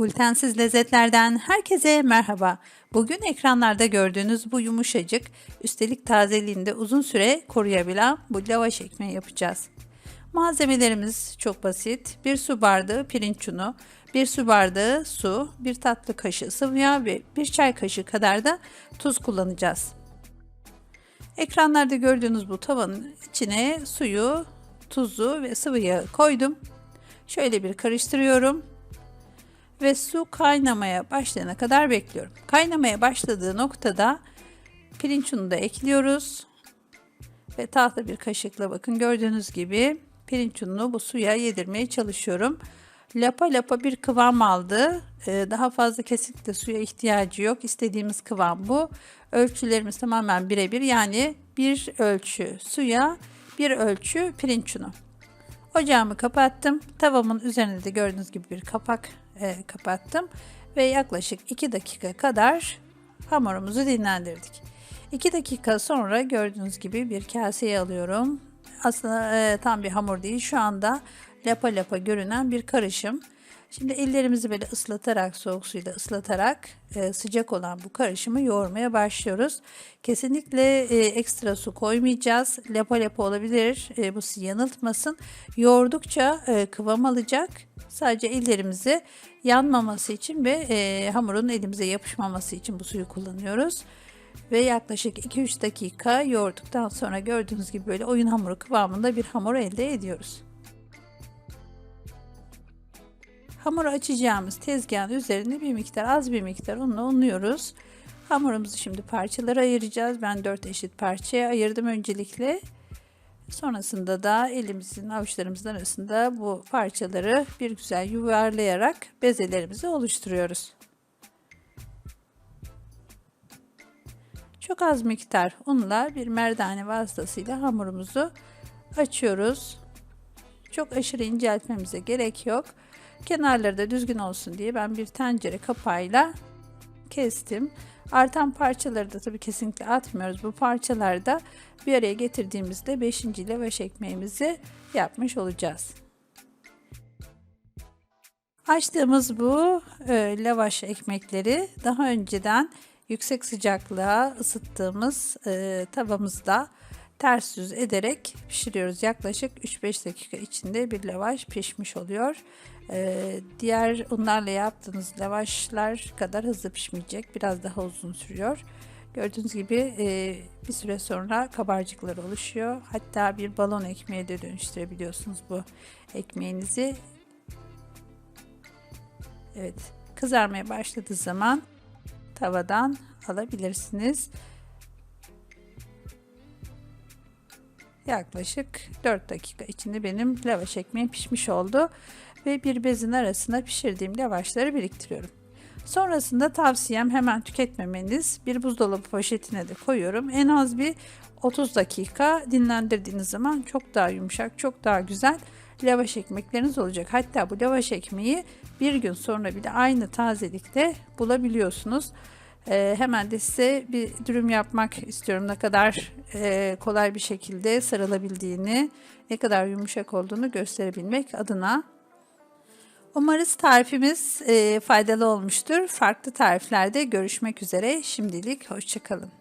Glutensiz lezzetlerden herkese merhaba. Bugün ekranlarda gördüğünüz bu yumuşacık, üstelik tazeliğinde uzun süre koruyabilen bu lavaş ekmeği yapacağız. Malzemelerimiz çok basit. 1 su bardağı pirinç unu, 1 su bardağı su, 1 tatlı kaşığı sıvı yağ ve 1 çay kaşığı kadar da tuz kullanacağız. Ekranlarda gördüğünüz bu tavanın içine suyu, tuzu ve sıvı yağı koydum. Şöyle bir karıştırıyorum ve su kaynamaya başlayana kadar bekliyorum. Kaynamaya başladığı noktada pirinç unu da ekliyoruz. Ve tahta bir kaşıkla bakın gördüğünüz gibi pirinç ununu bu suya yedirmeye çalışıyorum. Lapa lapa bir kıvam aldı. Ee, daha fazla kesinlikle suya ihtiyacı yok. İstediğimiz kıvam bu. Ölçülerimiz tamamen birebir. Yani bir ölçü suya, bir ölçü pirinç unu. Ocağımı kapattım. Tavamın üzerinde de gördüğünüz gibi bir kapak e, kapattım. Ve yaklaşık 2 dakika kadar hamurumuzu dinlendirdik. 2 dakika sonra gördüğünüz gibi bir kaseye alıyorum. Aslında e, tam bir hamur değil. Şu anda lapa lapa görünen bir karışım. Şimdi ellerimizi böyle ıslatarak, soğuk suyla ıslatarak e, sıcak olan bu karışımı yoğurmaya başlıyoruz. Kesinlikle e, ekstra su koymayacağız. Lapa lapa olabilir. E, bu sizi yanıltmasın. Yoğurdukça e, kıvam alacak. Sadece ellerimizi yanmaması için ve e, hamurun elimize yapışmaması için bu suyu kullanıyoruz. Ve yaklaşık 2-3 dakika yoğurduktan sonra gördüğünüz gibi böyle oyun hamuru kıvamında bir hamur elde ediyoruz. Hamuru açacağımız tezgahın üzerinde bir miktar az bir miktar unla unluyoruz. Hamurumuzu şimdi parçalara ayıracağız. Ben 4 eşit parçaya ayırdım öncelikle. Sonrasında da elimizin avuçlarımızın arasında bu parçaları bir güzel yuvarlayarak bezelerimizi oluşturuyoruz. Çok az miktar unla bir merdane vasıtasıyla hamurumuzu açıyoruz. Çok aşırı inceltmemize gerek yok. Kenarları da düzgün olsun diye ben bir tencere kapağıyla kestim. Artan parçaları da tabii kesinlikle atmıyoruz. Bu parçalarda bir araya getirdiğimizde 5. lavaş ekmeğimizi yapmış olacağız. Açtığımız bu e, lavaş ekmekleri daha önceden yüksek sıcaklığa ısıttığımız e, tavamızda ters yüz ederek pişiriyoruz. Yaklaşık 3-5 dakika içinde bir lavaş pişmiş oluyor. Ee, diğer unlarla yaptığınız lavaşlar kadar hızlı pişmeyecek. Biraz daha uzun sürüyor. Gördüğünüz gibi e, bir süre sonra kabarcıklar oluşuyor. Hatta bir balon ekmeğe de dönüştürebiliyorsunuz bu ekmeğinizi. Evet, kızarmaya başladığı zaman tavadan alabilirsiniz. Yaklaşık 4 dakika içinde benim lavaş ekmeğim pişmiş oldu ve bir bezin arasına pişirdiğim lavaşları biriktiriyorum. Sonrasında tavsiyem hemen tüketmemeniz. Bir buzdolabı poşetine de koyuyorum. En az bir 30 dakika dinlendirdiğiniz zaman çok daha yumuşak, çok daha güzel lavaş ekmekleriniz olacak. Hatta bu lavaş ekmeği bir gün sonra bile aynı tazelikte bulabiliyorsunuz. Ee, hemen de size bir dürüm yapmak istiyorum. Ne kadar e, kolay bir şekilde sarılabildiğini, ne kadar yumuşak olduğunu gösterebilmek adına. Umarız tarifimiz e, faydalı olmuştur. Farklı tariflerde görüşmek üzere. Şimdilik hoşçakalın.